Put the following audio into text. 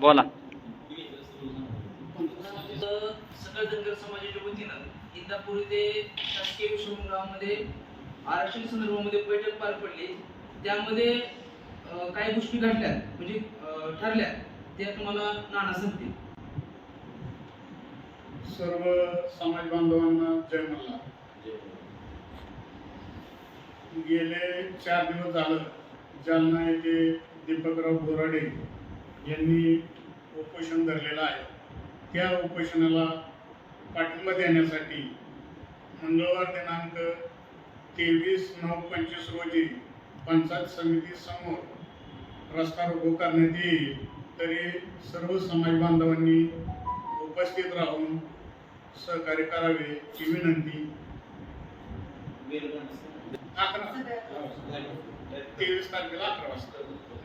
बोला. सकल धनगर समाजाच्या वतीनं इंदापूर येथे शासकीय विश्वगृहामध्ये आरक्षण संदर्भामध्ये बैठक पार पडली. त्यामध्ये काही गोष्टी घडल्या म्हणजे ठरल्या त्या तुम्हाला नाना सांगतील. सर्व समाज बांधवांना जय मल्हार. गेले चार दिवस झालं जालना येथे दीपकराव बोराडे यांनी उपोषण धरलेलं आहे. त्या उपोषणाला पाठिंबा देण्यासाठी मंगळवार दिनांक तेवीस नऊ पंचवीस रोजी पंचायत समिती समोर रस्ता रोको करण्यात येईल. तरी सर्व समाज बांधवांनी उपस्थित राहून सहकार्य करावे ही विनंती? अकरा. तेवीस तारखेला अकरा वाजता.